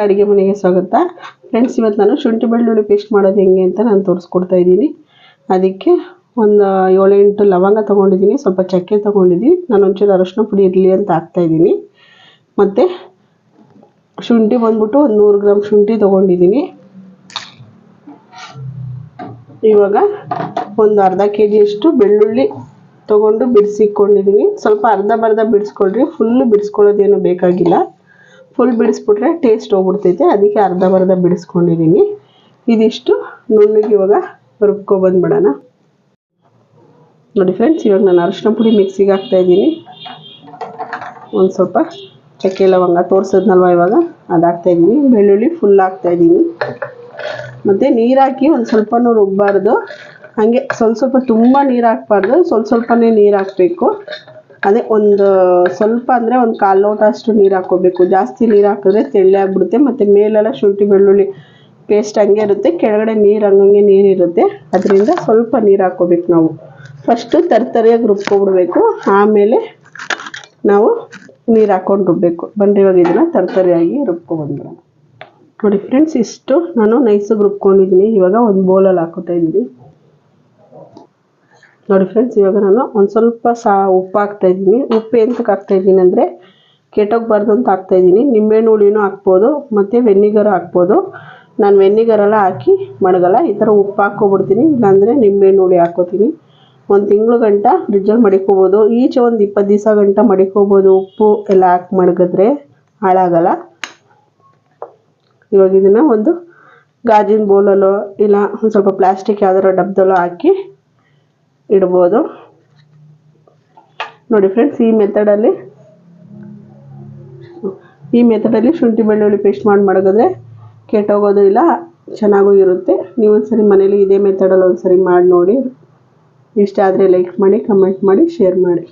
ಅಡುಗೆ ಮನೆಗೆ ಸ್ವಾಗತ. ಫ್ರೆಂಡ್ಸ್ ಇವತ್ತು ನಾನು ಶುಂಠಿ ಬೆಳ್ಳುಳ್ಳಿ ಪೇಸ್ಟ್ ಮಾಡೋದು ಹೆಂಗೆ ಅಂತ ನಾನು ತೋರಿಸ್ಕೊಡ್ತಾ ಇದ್ದೀನಿ. ಅದಕ್ಕೆ ಒಂದು ಏಳೆಂಟು ಲವಂಗ ತೊಗೊಂಡಿದ್ದೀನಿ, ಸ್ವಲ್ಪ ಚಕ್ಕೆ ತೊಗೊಂಡಿದ್ದೀನಿ. ನಾನು ಒಂಚೂರು ಅರಶಿನ ಪುಡಿ ಇರಲಿ ಅಂತ ಹಾಕ್ತಾಯಿದ್ದೀನಿ ಮತ್ತು ಶುಂಠಿ ಬಂದ್ಬಿಟ್ಟು ಒಂದು ನೂರು ಗ್ರಾಮ್ ಶುಂಠಿ ತೊಗೊಂಡಿದ್ದೀನಿ. ಇವಾಗ ಒಂದು ಅರ್ಧ ಕೆ ಜಿಯಷ್ಟು ಬೆಳ್ಳುಳ್ಳಿ ತೊಗೊಂಡು ಬಿಡಿಸಿಕೊಂಡಿದ್ದೀನಿ ಸ್ವಲ್ಪ ಅರ್ಧ ಬರ್ಧ ಬಿಡಿಸ್ಕೊಳ್ರಿ ಫುಲ್ಲು ಬಿಡಿಸ್ಕೊಳ್ಳೋದೇನು ಬೇಕಾಗಿಲ್ಲ. ಫುಲ್ ಬಿಡಿಸ್ಬಿಟ್ರೆ ಟೇಸ್ಟ್ ಹೋಗ್ಬಿಡ್ತೈತೆ. ಅದಕ್ಕೆ ಅರ್ಧ ಬರ್ಧ ಬಿಡಿಸ್ಕೊಂಡಿದ್ದೀನಿ ಇದಿಷ್ಟು. ನುಣ್ಣಗೆ ಇವಾಗ ರುಬ್ಕೊಬಂದ್ಬಿಡೋಣ ನೋಡಿ ಫ್ರೆಂಡ್ಸ್ ಇವಾಗ ನಾನು ಅರಿಶಿನ ಪುಡಿ ಮಿಕ್ಸಿಗೆ ಹಾಕ್ತಾಯಿದ್ದೀನಿ ಒಂದು ಸ್ವಲ್ಪ ಚಕ್ಕೆ ಲವಂಗ ತೋರಿಸೋದ್ನಲ್ವ ಇವಾಗ? ಅದು ಹಾಕ್ತಾಯಿದ್ದೀನಿ ಬೆಳ್ಳುಳ್ಳಿ ಫುಲ್ ಹಾಕ್ತಾಯಿದ್ದೀನಿ ಮತ್ತು ನೀರು ಹಾಕಿ ಒಂದು ಸ್ವಲ್ಪನೂ ರುಬ್ಬಾರ್ದು. ಹಾಗೆ ಸ್ವಲ್ಪ ಸ್ವಲ್ಪ ತುಂಬ ನೀರು ಹಾಕ್ಬಾರ್ದು. ಸ್ವಲ್ಪ ಸ್ವಲ್ಪನೇ ನೀರು ಹಾಕಬೇಕು. ಅದೇ ಒಂದು ಸ್ವಲ್ಪ ಅಂದರೆ ಒಂದು ಕಾಲು ಲೋಟ ಅಷ್ಟು ನೀರು ಹಾಕ್ಕೋಬೇಕು. ಜಾಸ್ತಿ ನೀರು ಹಾಕಿದ್ರೆ ತೆಳ್ಳೆ ಆಗಿಬಿಡುತ್ತೆ, ಮತ್ತು ಮೇಲೆಲ್ಲ ಶುಂಠಿ, ಬೆಳ್ಳುಳ್ಳಿ ಪೇಸ್ಟ್ ಹಂಗೆ ಇರುತ್ತೆ. ಕೆಳಗಡೆ ನೀರು ಹಂಗಂಗೆ ನೀರಿರುತ್ತೆ ಅದರಿಂದ ಸ್ವಲ್ಪ ನೀರು ಹಾಕ್ಕೋಬೇಕು ನಾವು. ಫಸ್ಟು ತರ್ತರಿಯಾಗಿ ರುಬ್ಕೊಬಿಡ್ಬೇಕು. ಆಮೇಲೆ ನಾವು ನೀರು ಹಾಕ್ಕೊಂಡು ರುಬ್ಬಬೇಕು ಬಂದ್ರೆ ಇವಾಗ ಇದನ್ನು ತರ್ತರಿಯಾಗಿ ರುಬ್ಕೊಬಂದ್ಬಿಡೋಣ ನೋಡಿ ಫ್ರೆಂಡ್ಸ್ ಇಷ್ಟು ನಾನು ನೈಸಾಗಿ ರುಬ್ಕೊಂಡಿದ್ದೀನಿ ಇವಾಗ ಒಂದು ಬೌಲಲ್ಲಿ ಹಾಕೋತಾ ಇದ್ದೀನಿ ನೋಡಿ ಫ್ರೆಂಡ್ಸ್ ಇವಾಗ ನಾನು ಒಂದು ಸ್ವಲ್ಪ ಸಾ ಉಪ್ಪು ಹಾಕ್ತಾಯಿದ್ದೀನಿ ಉಪ್ಪು ಎಂತಕ್ಕೆ ಹಾಕ್ತಾಯಿದ್ದೀನಿ ಅಂದರೆ ಕೆಟ್ಟೋಗ್ಬಾರ್ದು ಅಂತ ಹಾಕ್ತಾಯಿದ್ದೀನಿ ನಿಂಬೆಹಣ್ಣು ಹುಳಿನೂ ಹಾಕ್ಬೋದು, ಮತ್ತು ವೆನ್ನಿಗರ್ ಹಾಕ್ಬೋದು. ನಾನು ವೆನ್ನಿಗರೆಲ್ಲ ಹಾಕಿ ಮಡಗಲ್ಲ, ಈ ಥರ ಉಪ್ಪು ಹಾಕ್ಕೊಬಿಡ್ತೀನಿ. ಇಲ್ಲಾಂದರೆ ನಿಂಬೆಹಣ್ಣು ಹುಳಿ ಹಾಕ್ಕೋತೀನಿ. ಒಂದು ತಿಂಗಳು ಗಂಟ ಫ್ರಿಜ್ಜಲ್ಲಿ ಮಡಿಕೋಬೋದು ಈಚೆ ಒಂದು ಇಪ್ಪತ್ತು ದಿವಸ ಗಂಟ ಮಡಿಕೋಬೋದು ಉಪ್ಪು ಎಲ್ಲ ಹಾಕಿ ಮಡಗಿದ್ರೆ ಹಾಳಾಗಲ್ಲ. ಇವಾಗ ಇದನ್ನು ಒಂದು ಗಾಜಿನ ಬೌಲಲ್ಲೋ ಇಲ್ಲ ಒಂದು ಸ್ವಲ್ಪ ಪ್ಲಾಸ್ಟಿಕ್ ಯಾವ್ದಾರ ಡಬ್ಬದಲ್ಲೋ ಹಾಕಿ ಇಡ್ಬೋದು. ನೋಡಿ ಫ್ರೆಂಡ್ಸ್ ಈ ಮೆಥಡಲ್ಲಿ ಈ ಮೆಥಡಲ್ಲಿ ಶುಂಠಿ ಬೆಳ್ಳುಳ್ಳಿ ಪೇಸ್ಟ್ ಮಾಡಿ ಮಡಗಿದ್ರೆ ಕೆಟ್ಟೋಗೋದು ಇಲ್ಲ, ಚೆನ್ನಾಗೂ ಇರುತ್ತೆ. ನೀವು ಒಂದ್ಸರಿ ಮನೇಲಿ ಇದೇ ಮೆಥಡಲ್ಲಿ ಒಂದ್ಸರಿ ಮಾಡಿ ನೋಡಿ. ಇಷ್ಟ ಆದರೆ ಲೈಕ್ ಮಾಡಿ ಕಮೆಂಟ್ ಮಾಡಿ ಶೇರ್ ಮಾಡಿ.